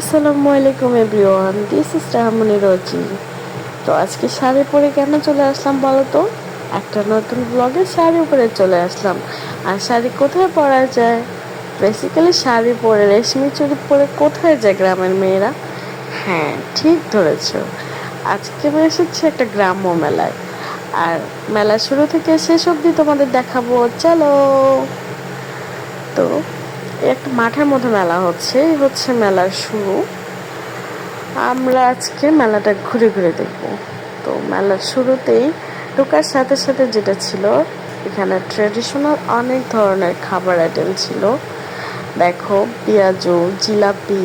আসসালামু আলাইকুম everyone this is Rahmani Ruchi তো আজকে শাড়ি পরে কেন চলে আসলাম বলো তো? একটা নতুন ব্লগে শাড়ি পরে চলে আসলাম। আর শাড়ি কোথায় পরা যায়? বেসিক্যালি শাড়ি পরে, রেশমি চুরি পরে কোথায় যায় গ্রামের মেয়েরা? হ্যাঁ ঠিক ধরেছ। আজকে আমি এসেছি একটা গ্রাম্য মেলায়। আর মেলা শুরু থেকে শেষ অবধি তোমাদের দেখাবো, চলো। তো একটা মাঠের মধ্যে মেলা হচ্ছে হচ্ছে মেলার শুরু। আমরা আজকে মেলাটা ঘুরে ঘুরে দেখব। তো মেলার শুরুতেই ঢোকার সাথে সাথে যেটা ছিল, এখানে ট্রেডিশনাল অনেক ধরনের খাবার আইটেম ছিল। দেখো, পেঁয়াজু, জিলাপি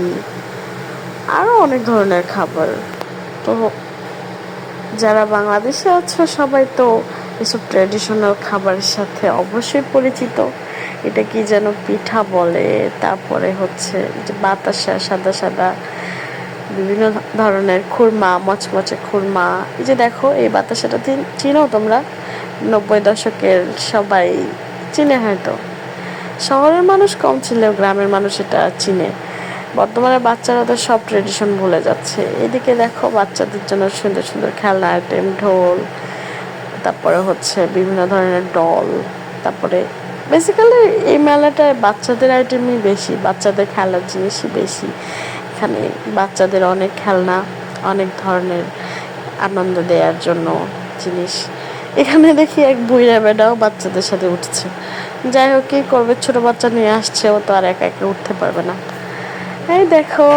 আরও অনেক ধরনের খাবার। তো যারা বাংলাদেশে আছো, সবাই তো এসব ট্র্যাডিশনাল খাবারের সাথে অবশ্যই পরিচিত। এটা কি যেন পিঠা বলে, তারপরে হচ্ছে যে বাতাসা, সাদা সাদা, বিভিন্ন ধরনের খুরমা, মচমচে খুরমা। এই যে দেখো, এই বাতাসাটা চিনো তোমরা? নব্বই দশকের সবাই চিনে হয়তো। শহরের মানুষ কম ছিলেও গ্রামের মানুষ এটা চিনে। বর্তমানে বাচ্চারা তো সব ট্রেডিশন ভুলে যাচ্ছে। এদিকে দেখো, বাচ্চাদের জন্য সুন্দর সুন্দর খেলনা আইটেম ঢোল, তারপরে হচ্ছে বিভিন্ন ধরনের ডল তারপরে বেসিক্যালি এই মেলাটায় বাচ্চাদের আইটেমই বেশি, বাচ্চাদের খেলার জিনিসই বেশি। এখানে বাচ্চাদের অনেক খেলনা, অনেক ধরনের আনন্দ দেওয়ার জন্য জিনিস। এখানে দেখি এক বুইরা বেডাও বাচ্চাদের সাথে উঠছে। যাই হোক, কী করবে? ছোটো বাচ্চা নিয়ে আসছে, ও তো আর একা একা উঠতে পারবে না। এই দেখো।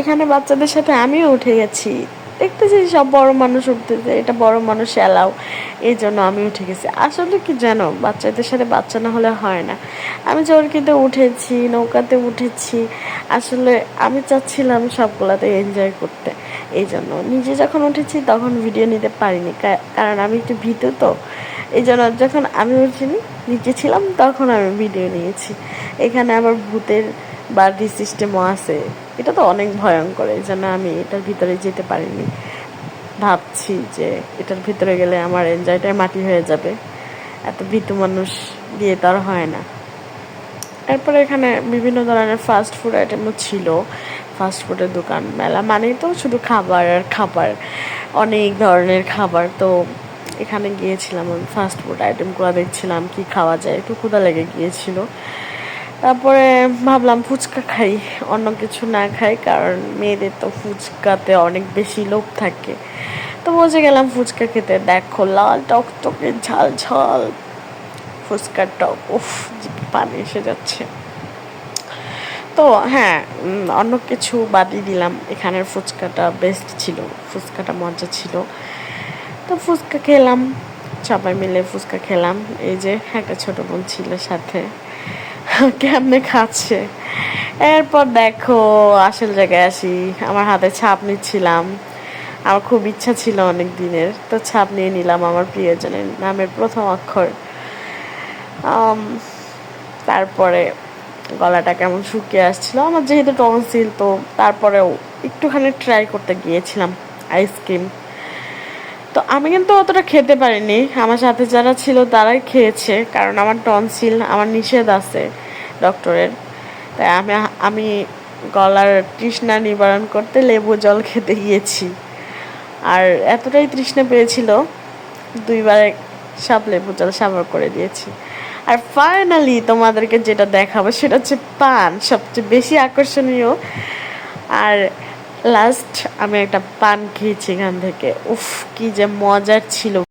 এখানে বাচ্চাদের সাথে আমিও উঠে গেছি। দেখতেছি সব বড় মানুষ উঠতেছে এটা বড় মানুষ এলাও এই জন্য আমি উঠে গেছি। আসলে কি জানো, বাচ্চাদের সাথে বাচ্চা না হলে হয় না। আমি চরকিতে উঠেছি, নৌকাতে উঠেছি, আসলে আমি চাচ্ছিলাম সবগুলাতে এনজয় করতে। এই জন্য নিজে যখন উঠেছি তখন ভিডিও নিতে পারিনি কারণ আমি একটু ভীতু তো। এই জন্য যখন আমি উঠিনি নিচে ছিলাম তখন আমি ভিডিও নিয়েছি। এখানে আবার ভূতের বাড়ি সিস্টেমও আছে। এটা তো অনেক ভয়ঙ্কর, এই জন্য আমি এটার ভিতরে যেতে পারিনি। ভাবছি যে এটার ভিতরে গেলে আমার এনজয়টাই মাটি হয়ে যাবে। এত ভীতু মানুষ দিয়ে তো আর হয় না। এরপরে এখানে বিভিন্ন ধরনের ফাস্ট ফুড আইটেমও ছিল। ফাস্ট ফুডের দোকান, মেলা মানেই তো শুধু খাবার আর খাবার। অনেক ধরনের খাবার। তো এখানে গিয়েছিলাম ফাস্ট ফুড আইটেমগুলো দেখছিলাম, কি খাওয়া যায়, একটু ক্ষুদা লেগে গিয়েছিল। তারপরে ভাবলাম ফুচকা খাই, অন্য কিছু না খাই, কারণ মেয়েদের তো ফুচকাতে অনেক বেশি লোভ থাকে। তো বসে গেলাম ফুচকা খেতে, দেখো লাল টকটকে ঝাল ঝাল, ফুচকার টক, উফ পানি এসে যাচ্ছে। তো হ্যাঁ অন্য কিছু বাদই দিলাম, এখানের ফুচকাটা বেস্ট ছিল, ফুচকাটা মজা ছিল। তো ফুচকা খেলাম, সবাই মিলে ফুচকা খেলাম, এই যে একটা ছোট বোন ছিল সাথে। কেমনে খাচ্ছে? এরপর দেখো, আসল জায়গায় আসি। আমার হাতে ছাপ নিচ্ছিলাম। আমার খুব ইচ্ছা ছিল অনেক দিনের তো ছাপ নিয়ে নিলাম আমার প্রিয়জনের নামের প্রথম অক্ষর। তারপরে গলাটা কেমন শুকিয়ে আসছিল। আমার যেহেতু টনসিল, তো তারপরেও একটুখানি ট্রাই করতে গিয়েছিলাম আইসক্রিম তো আমি কিন্তু অতটা খেতে পারিনি। আমার সাথে যারা ছিল তারাই খেয়েছে, কারণ আমার টনসিল, আমার নিষেধ আছে। ডক্টরের। তাই আমি আমি গলার তৃষ্ণা নিবারণ করতে লেবু জল খেতে গিয়েছি। আর এতটাই তৃষ্ণা পেয়েছিল, দুইবারে সব লেবু জল সাবার করে দিয়েছি। আর ফাইনালি তোমাদেরকে যেটা দেখাবো, সেটা হচ্ছে পান, সবচেয়ে বেশি আকর্ষণীয়। আর লাস্ট আমি একটা পান খেয়েছি এখান থেকে। উফ, কি যে মজার ছিল।